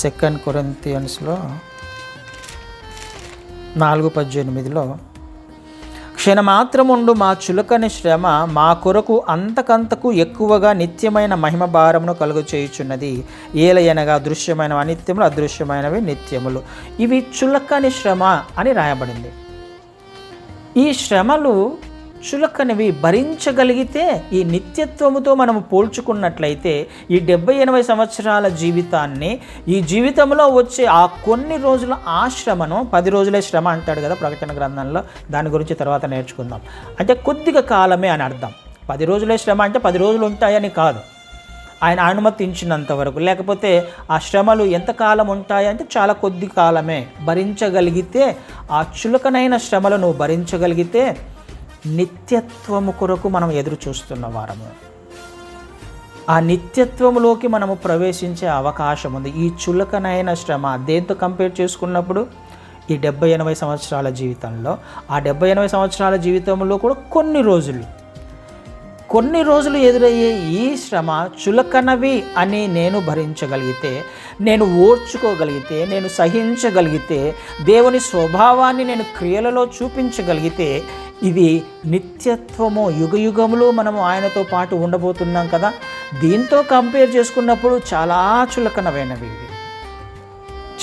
Second కొరింతియన్స్లో నాలుగు పద్దెనిమిదిలో క్షణమాత్రముండు మా చులకని శ్రమ మా కొరకు అంతకంతకు ఎక్కువగా నిత్యమైన మహిమ భారమును కలుగు చేయుచున్నది. ఏలయనగా దృశ్యమైనవి అనిత్యములు అదృశ్యమైనవి నిత్యములు. ఇవి చులకని శ్రమ అని రాయబడింది. ఈ శ్రమలు చులకనివి భరించగలిగితే ఈ నిత్యత్వముతో మనము పోల్చుకున్నట్లయితే ఈ డెబ్బై ఎనభై సంవత్సరాల జీవితాన్ని ఈ జీవితంలో వచ్చే ఆ కొన్ని రోజుల ఆ శ్రమను పది రోజులే శ్రమ అంటాడు కదా ప్రకటన గ్రంథంలో. దాని గురించి తర్వాత నేర్చుకుందాం. అంటే కొద్దిగా కాలమే అని అర్థం. పది రోజులే శ్రమ అంటే పది రోజులు ఉంటాయని కాదు. ఆయన అనుమతించినంత వరకు. లేకపోతే ఆ శ్రమలు ఎంతకాలం ఉంటాయంటే చాలా కొద్ది కాలమే. భరించగలిగితే ఆ చులకనైన శ్రమలు నువ్వు భరించగలిగితే నిత్యత్వము కొరకు మనం ఎదురు చూస్తున్న వారము. ఆ నిత్యత్వంలోకి మనము ప్రవేశించే అవకాశం ఉంది. ఈ చులకనైన శ్రమ దేంతో కంపేర్ చేసుకున్నప్పుడు? ఈ డెబ్బై ఎనభై సంవత్సరాల జీవితంలో. ఆ డెబ్బై ఎనభై సంవత్సరాల జీవితంలో కూడా కొన్ని రోజులు. కొన్ని రోజులు ఎదురయ్యే ఈ శ్రమ చులకనవి అని నేను భరించగలిగితే నేను ఓర్చుకోగలిగితే నేను సహించగలిగితే దేవుని స్వభావాన్ని నేను క్రియలలో చూపించగలిగితే ఇది నిత్యత్వము యుగయుగములు మనము ఆయనతో పాటు ఉండబోతున్నాం కదా. దీంతో కంపేర్ చేసుకున్నప్పుడు చాలా చులకనమైనవి ఇవి.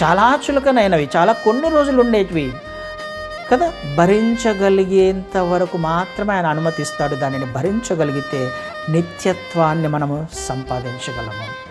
చాలా చులకనైనవి చాలా కొన్ని రోజులు ఉండేటివి. కదా భరించగలిగేంత వరకు మాత్రమే ఆయన అనుమతిస్తాడు. దానిని భరించగలిగితే నిత్యత్వాన్ని మనము సంపాదించగలము.